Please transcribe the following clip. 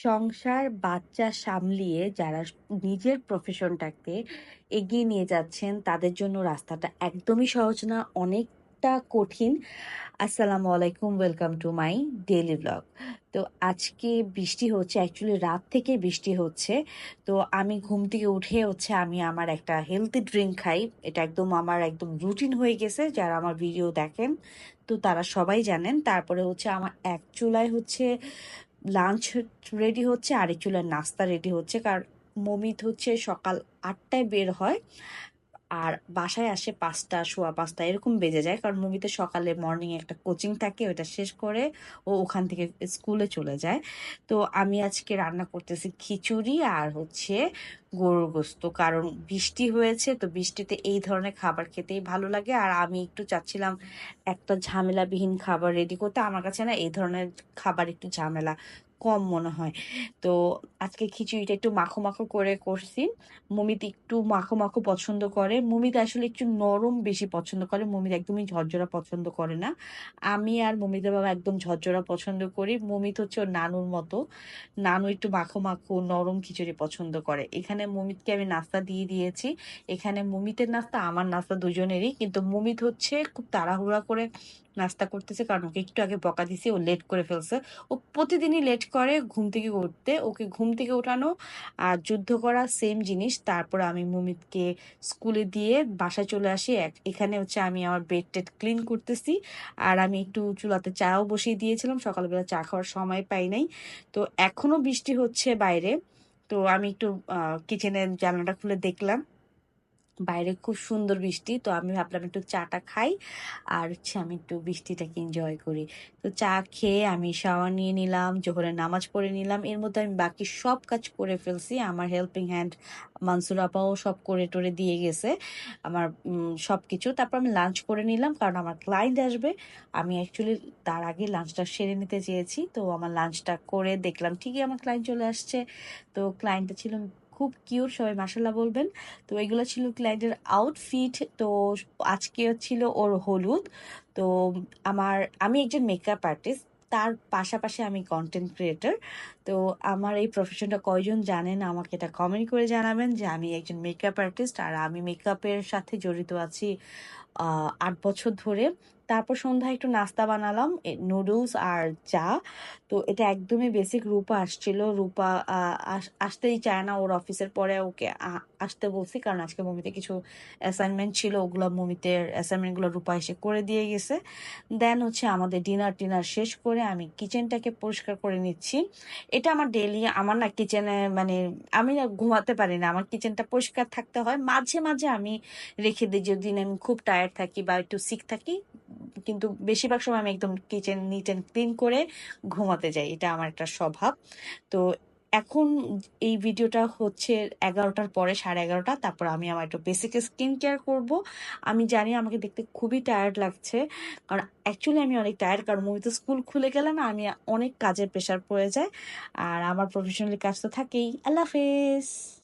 সংসার বাচ্চা সামলিয়ে যারা নিজের প্রফেশনটাকে এগিয়ে নিয়ে যাচ্ছেন, তাদের জন্য রাস্তাটা একদমই সহজ না, অনেকটা কঠিন। আসসালামু আলাইকুম welcome to my daily vlog তো আজকে বৃষ্টি হচ্ছে অ্যাকচুয়ালি রাত থেকে বৃষ্টি হচ্ছে। তো আমি ঘুম থেকে উঠে হচ্ছে আমি আমার একটা হেলদি ড্রিঙ্ক খাই। এটা একদম আমার একদম রুটিন হয়ে গেছে, যারা আমার ভিডিও দেখেন, তো তারা সবাই জানেন। তারপরে হচ্ছে আমার এক চুলায় হচ্ছে লাঞ্চ রেডি হচ্ছে আরেক চুলায় নাস্তা রেডি হচ্ছে। কারণ মমিত হচ্ছে সকাল আটটায় বের হয়। আর বাসায় আসে পাঁচটা, সোয়া পাঁচটা, এরকম বেজে যায়। কারণ মুভিতে সকালে মর্নিং একটা কোচিং থাকে ওটা শেষ করে ও ওখান থেকে স্কুলে চলে যায়। তো আমি আজকে রান্না করতেছি খিচুড়ি আর হচ্ছে গরুর গোস্ত। কারণ বৃষ্টি হয়েছে, তো বৃষ্টিতে এই ধরনের খাবার খেতেই ভালো লাগে। আর আমি একটু চাচ্ছিলাম একটা ঝামেলাবিহীন খাবার রেডি করতে। আমার কাছে না এই ধরনের খাবার একটু ঝামেলা। কম মনে হয়। তো আজকে খিচুড়িটা একটু মাখো মাখো করে করছি। মমিত একটু মাখো মাখো পছন্দ করে। মমিত আসলে একটু নরম বেশি পছন্দ করে। মমিত একদমই ঝরঝরা পছন্দ করে না। আমি আর মমিদের বাবা একদম ঝরঝরা পছন্দ করি। মমিত হচ্ছে ওর নানুর মতো। নানু একটু মাখো মাখো, নরম খিচুড়ি পছন্দ করে। এখানে মমিতকে আমি নাস্তা দিয়ে দিয়েছি। এখানে মমিতের নাস্তা, আমার নাস্তা দুজনেরই। কিন্তু মমিত হচ্ছে খুব তাড়াহুড়া করে নাস্তা করতেছে, কারণ ওকে একটু আগে বকা দিছি, ও লেট করে ফেলছে। ও প্রতিদিনই লেট করে ঘুম থেকে উঠতে। ওকে ঘুম থেকে ওঠানো আর যুদ্ধ করা সেম জিনিস। তারপর আমি মুমিতকে স্কুলে দিয়ে বাসায় চলে আসি। এখানে হচ্ছে আমি আমার বেড টেড ক্লিন করতেছি। আর আমি একটু চুলাতে চাও বসিয়ে দিয়েছিলাম। সকালবেলা চা খাওয়ার সময় পাই নাই। তো এখনও বৃষ্টি হচ্ছে বাইরে। তো আমি একটু কিচেনের জানলাটা খুলে দেখলাম। বাইরে খুব সুন্দর বৃষ্টি, তো আমি ভাবলাম একটু চাটা খাই। আর হচ্ছে আমি একটু বৃষ্টিটাকে এনজয় করি। তো চা খেয়ে আমি শাওয়ার নিয়ে নিলাম জোহরের নামাজ পড়ে নিলাম। এর মধ্যে আমি বাকি সব কাজ করে ফেলছি। আমার হেল্পিং হ্যান্ড মানসুর আপাও সব করে টোরে দিয়ে গেছে। আমার সব কিছু তারপর আমি লাঞ্চ করে নিলাম, কারণ আমার ক্লায়েন্ট আসবে। আমি অ্যাকচুয়ালি তার আগে লাঞ্চটা সেরে নিতে চেয়েছি। তো আমার লাঞ্চটা করে দেখলাম, ঠিকই আমার ক্লায়েন্ট চলে আসছে। তো ক্লায়েন্টটা ছিল খুব কিউট, সবাই মাসাল্লাহ বলবেন। তো এগুলো ছিল ক্লায়েন্টের আউটফিট তো আজকে ছিল ওর হলুদ। তো আমার, আমি একজন মেকআপ আর্টিস্ট তার পাশাপাশি আমি কন্টেন্ট ক্রিয়েটার তো আমার এই প্রফেশনটা কয়জন জানেন, আমাকে এটা কমেন্ট করে জানাবেন যে আমি একজন মেকআপ আর্টিস্ট আর আমি মেকআপের সাথে জড়িত আছি আট বছর ধরে। তারপর সন্ধ্যায় একটু নাস্তা বানালাম নুডলস আর চা। তো এটা একদমই বেসিক রূপা আসছিল। রূপা আসতেই চায় না ওর অফিসের পরে ওকে আসতে বলছি, কারণ আজকে মমিতে কিছু অ্যাসাইনমেন্ট ছিল, ওগুলো মমিতের অ্যাসাইনমেন্টগুলো রূপা এসে করে দিয়ে গেছে। দেন হচ্ছে আমাদের ডিনার টিনার শেষ করে আমি কিচেনটাকে পরিষ্কার করে নিচ্ছি। এটা আমার ডেলি আমার না কিচেনে মানে আমি না ঘুমাতে পারি না, আমার কিচেনটা পরিষ্কার থাকতে হয়। মাঝে মাঝে আমি রেখে দিই যদি আমি খুব টায়ার্ড থাকি বা একটু সিক থাকি কিন্তু বেশিরভাগ সময় আমি একদম কিচেন নিট অ্যান্ড ক্লিন করে ঘুমাতে যাই, এটা আমার একটা স্বভাব। তো এখন এই ভিডিওটা হচ্ছে এগারোটার পরে, সাড়ে এগারোটা, তারপর আমি আমার একটু বেসিক স্কিন কেয়ার করব। আমি জানি আমাকে দেখতে খুবই টায়ার্ড লাগছে, কারণ অ্যাকচুয়ালি আমি অনেক টায়ার্ড কারণ মুভিতে স্কুল খুলে গেলে না, আমি অনেক কাজের প্রেশার পড়ে যায় আর আমার প্রফেশনালি কাজ তো থাকেই। আল্লাহ হাফেজ!